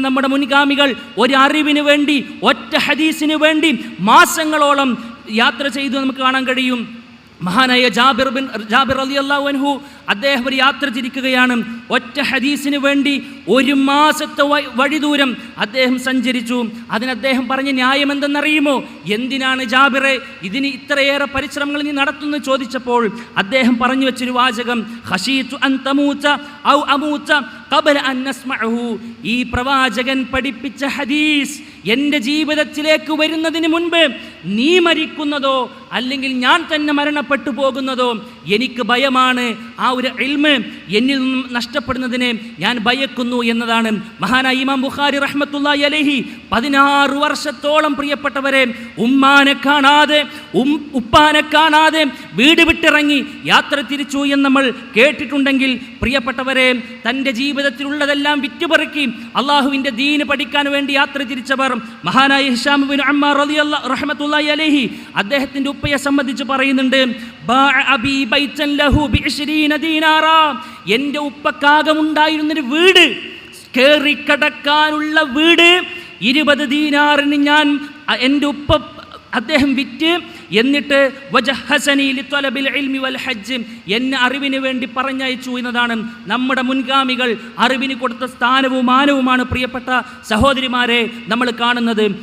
നമ്മുടെ മുൻഗാമികൾ ഒരു അറിവിന് വേണ്ടി ഒറ്റ ഹദീസിന് വേണ്ടി മാസങ്ങളോളം യാത്ര ചെയ്തു നമുക്ക് കാണാൻ കഴിയും. മഹാനായ ജാബിർ ബിൻ ജാബിർ അലി അള്ളാഹു അൻഹു അദ്ദേഹം ഒരു യാത്ര തിരിക്കുകയാണ്. ഒറ്റ ഹദീസിന് വേണ്ടി ഒരു മാസത്തെ വഴി ദൂരം അദ്ദേഹം സഞ്ചരിച്ചു. അതിന് അദ്ദേഹം പറഞ്ഞ ന്യായം എന്തെന്നറിയുമോ? എന്തിനാണ് ജാബിറെ ഇതിന് ഇത്രയേറെ പരിശ്രമങ്ങൾ നീ നടത്തുന്നു ചോദിച്ചപ്പോൾ അദ്ദേഹം പറഞ്ഞു വെച്ചൊരു വാചകം "ഖശീതു അൻ ഔ അമൂത ഖബല അൻ നസ്മഅഹു." ഈ പ്രവാചകൻ പഠിപ്പിച്ച ഹദീസ് എന്റെ ജീവിതത്തിലേക്ക് വരുന്നതിന് മുൻപ് നീ മരിക്കുന്നതോ അല്ലെങ്കിൽ ഞാൻ തന്നെ മരണപ്പെട്ടു പോകുന്നതോ എനിക്ക് ഭയമാണ്. ആ ഒരു എൽമ് എന്നിൽ നിന്നും നഷ്ടപ്പെടുന്നതിനെ ഞാൻ ഭയക്കുന്നു എന്നതാണ് മഹാനായ ഇമാം ബുഖാരി റഹ്മത്തുള്ളാഹി അലഹി. പതിനാറ് വർഷത്തോളം പ്രിയപ്പെട്ടവരെ ഉമ്മാനെ കാണാതെ ഉം ഉപ്പാനെ കാണാതെ വീട് വിട്ടിറങ്ങി യാത്ര തിരിച്ചു എന്ന് നമ്മൾ കേട്ടിട്ടുണ്ടെങ്കിൽ പ്രിയപ്പെട്ടവരെ തന്റെ ജീവിതത്തിലുള്ളതെല്ലാം വിറ്റുപെറുക്കി അള്ളാഹുവിന്റെ ദീന് പഠിക്കാൻ വേണ്ടി യാത്ര തിരിച്ചവർ മഹാനായ ഹിഷാമുബിൻ അമ്മ അമ്മാർ അല്ല റഹ്മത്തുള്ളാഹി അലഹി അദ്ദേഹത്തിന്റെ ഉപ്പയെ സംബന്ധിച്ച് പറയുന്നുണ്ട് "ബാഅ അബീ ബൈത്തൻ ലഹു എന്റെ ഉപ്പക്കാകമുണ്ടായിരുന്നൊരു വീട് കയറിക്കടക്കാനുള്ള വീട് ഇരുപത് ദീനാറിന് ഞാൻ എന്റെ ഉപ്പ അദ്ദേഹം വിറ്റ് എന്നിട്ട് ഹജ്ജ് എന്നെ അറിവിന് വേണ്ടി പറഞ്ഞയച്ചു എന്നതാണ് നമ്മുടെ മുൻഗാമികൾ അറിവിന് കൊടുത്ത സ്ഥാനവും മാനവുമാണ് പ്രിയപ്പെട്ട സഹോദരിമാരെ നമ്മൾ കാണുന്നത്.